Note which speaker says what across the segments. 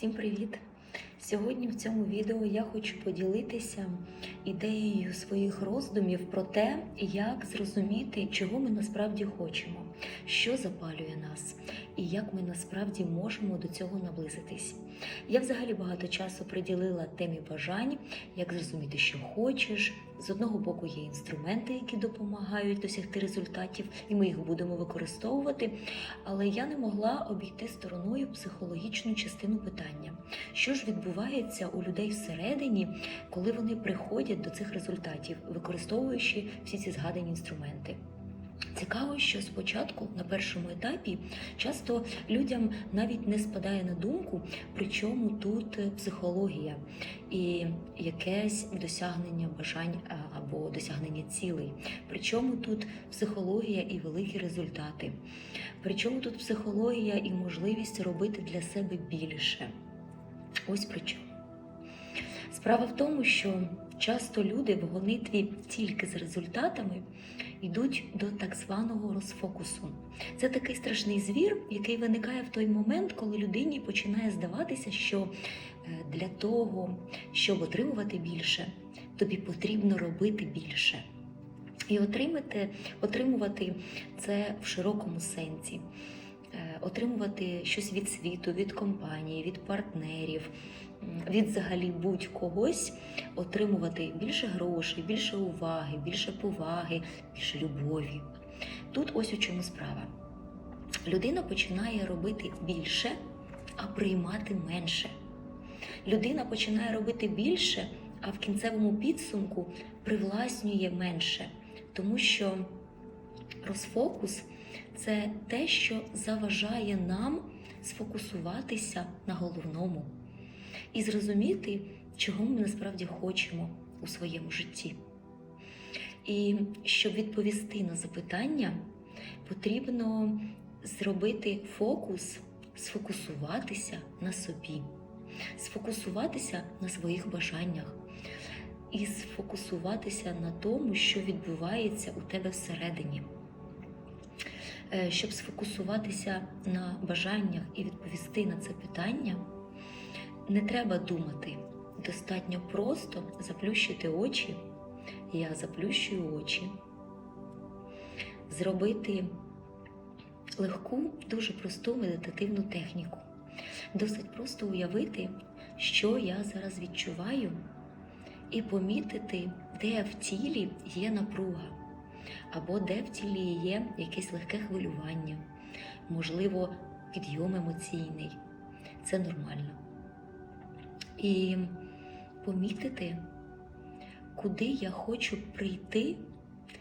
Speaker 1: Всім привіт! Сьогодні в цьому відео я хочу поділитися ідеєю своїх роздумів про те, як зрозуміти, чого ми насправді хочемо, що запалює нас, і як ми насправді можемо до цього наблизитись. Я взагалі багато часу приділила темі бажань, як зрозуміти, що хочеш. З одного боку є інструменти, які допомагають досягти результатів, і ми їх будемо використовувати. Але я не могла обійти стороною психологічну частину питання, що ж відбувається у людей всередині, коли вони приходять до цих результатів, використовуючи всі ці згадані інструменти. Цікаво, що спочатку на першому етапі часто людям навіть не спадає на думку, при чому тут психологія і якесь досягнення бажань або досягнення цілей. Причому тут психологія і великі результати. Причому тут психологія і можливість робити для себе більше. Ось при чому. Справа в тому, що часто люди в гонитві тільки з результатами йдуть до так званого розфокусу. Це такий страшний звір, який виникає в той момент, коли людині починає здаватися, що е, для того, щоб отримувати більше, тобі потрібно робити більше. І отримати, отримувати це в широкому сенсі. Е, Отримувати щось від світу, від компанії, від партнерів, від взагалі будь-когось, отримувати більше грошей, більше уваги, більше поваги, більше любові. Тут ось у чому справа. Людина починає робити більше, а приймати менше. Людина починає робити більше, а в кінцевому підсумку привласнює менше, тому що розфокус це те, що заважає нам сфокусуватися на головному і зрозуміти, чого ми насправді хочемо у своєму житті. І щоб відповісти на запитання, потрібно зробити фокус, сфокусуватися на собі, сфокусуватися на своїх бажаннях і сфокусуватися на тому, що відбувається у тебе всередині. Е, Щоб сфокусуватися на бажаннях і відповісти на це питання, не треба думати. Достатньо просто заплющити очі. Я заплющую очі, зробити легку, дуже просту медитативну техніку. Досить просто уявити, що я зараз відчуваю, і помітити, де в тілі є напруга, або де в тілі є якесь легке хвилювання, можливо, підйом емоційний. Це нормально. І помітити, куди я хочу прийти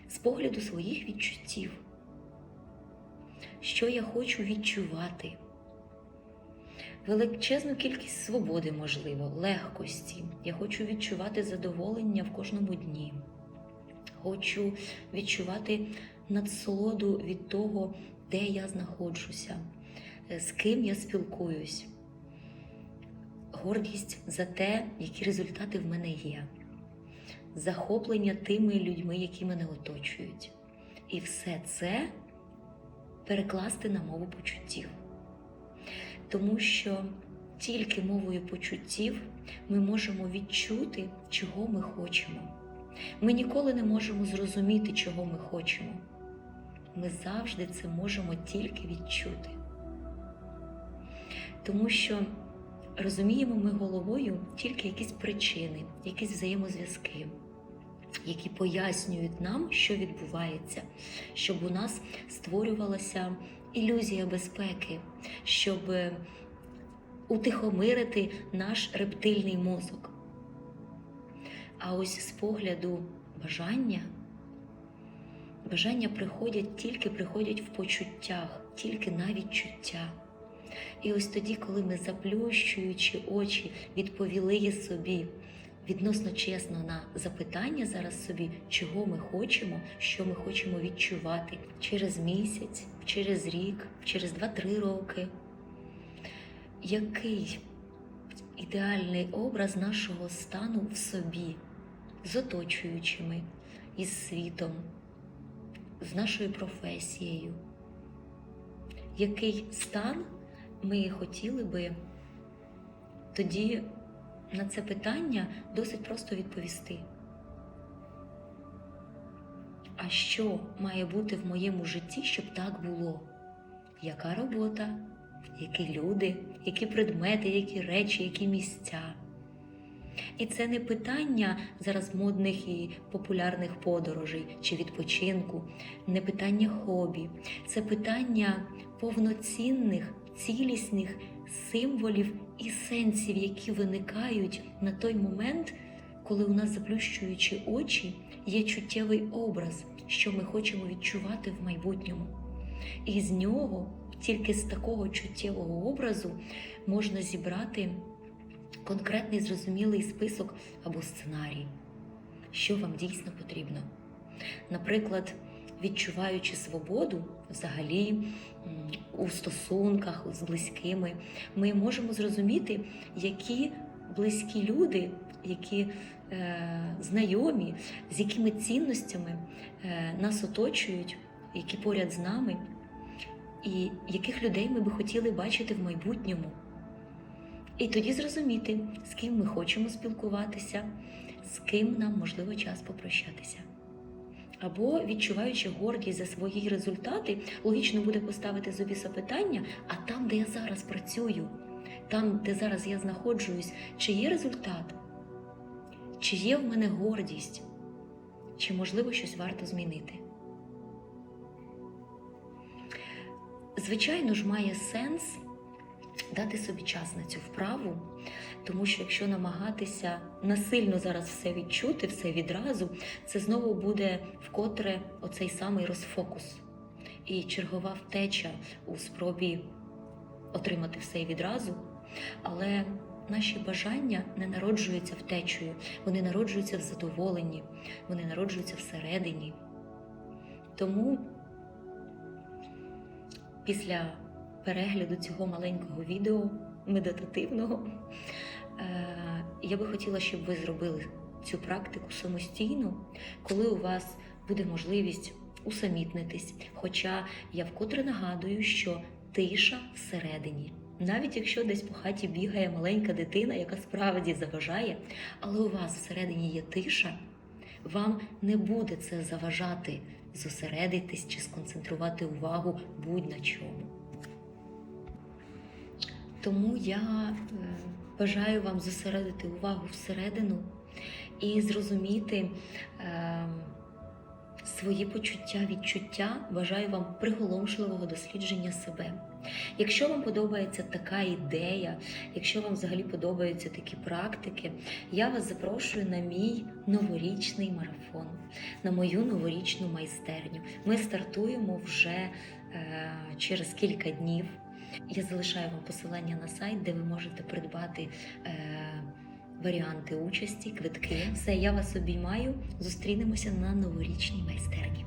Speaker 1: з погляду своїх відчуттів, що я хочу відчувати. Величезну кількість свободи, можливо, легкості. Я хочу відчувати задоволення в кожному дні. Хочу відчувати надсолоду від того, де я знаходжуся, з ким я спілкуюсь. Гордість за те, які результати в мене є, захоплення тими людьми, які мене оточують. І все це перекласти на мову почуттів. Тому що тільки мовою почуттів ми можемо відчути, чого ми хочемо. Ми ніколи не можемо зрозуміти, чого ми хочемо. Ми завжди це можемо тільки відчути. Тому що розуміємо ми головою тільки якісь причини, якісь взаємозв'язки, які пояснюють нам, що відбувається, щоб у нас створювалася ілюзія безпеки, щоб утихомирити наш рептильний мозок. А ось з погляду бажання, бажання приходять тільки приходять в почуттях, тільки на відчуття. І ось тоді, коли ми, заплющуючи очі, відповіли собі відносно чесно на запитання зараз собі, чого ми хочемо, що ми хочемо відчувати через місяць, через рік, через 2-3 роки. Який ідеальний образ нашого стану в собі, з оточуючими, із світом, з нашою професією? Який стан ми хотіли би тоді на це питання досить просто відповісти. А що має бути в моєму житті, щоб так було? Яка робота, які люди, які предмети, які речі, які місця? І це не питання зараз модних і популярних подорожей чи відпочинку, не питання хобі, це питання повноцінних, цілісних символів і сенсів, які виникають на той момент, коли у нас, заплющуючи очі, є чуттєвий образ, що ми хочемо відчувати в майбутньому. І з нього, тільки з такого чуттєвого образу, можна зібрати конкретний зрозумілий список або сценарій, що вам дійсно потрібно. Наприклад, відчуваючи свободу взагалі у стосунках з близькими, ми можемо зрозуміти, які близькі люди, які е, знайомі, з якими цінностями е, нас оточують, які поряд з нами, і яких людей ми би хотіли бачити в майбутньому. І тоді зрозуміти, з ким ми хочемо спілкуватися, з ким нам можливо час попрощатися. Або відчуваючи гордість за свої результати, логічно буде поставити собі запитання, а там, де я зараз працюю, там, де зараз я знаходжуюсь, чи є результат, чи є в мене гордість, чи можливо щось варто змінити. Звичайно ж, має сенс дати собі час на цю вправу, тому що якщо намагатися насильно зараз все відчути, все відразу, це знову буде вкотре оцей самий розфокус і чергова втеча у спробі отримати все відразу. Але наші бажання не народжуються втечею, вони народжуються в задоволенні, вони народжуються всередині. Тому після перегляду цього маленького відео медитативного, е, я би хотіла, щоб ви зробили цю практику самостійно, коли у вас буде можливість усамітнитись. Хоча я вкотре нагадую, що тиша всередині. Навіть якщо десь по хаті бігає маленька дитина, яка справді заважає, але у вас всередині є тиша, вам не буде це заважати зосередитись чи сконцентрувати увагу будь-на чому. Тому я е, бажаю вам зосередити увагу всередину і зрозуміти е, свої почуття, відчуття. Бажаю вам приголомшливого дослідження себе. Якщо вам подобається така ідея, якщо вам взагалі подобаються такі практики, я вас запрошую на мій новорічний марафон, на мою новорічну майстерню. Ми стартуємо вже е, через кілька днів. Я залишаю вам посилання на сайт, де ви можете придбати е, варіанти участі, квитки. Все, я вас обіймаю. Зустрінемося на новорічній майстерні.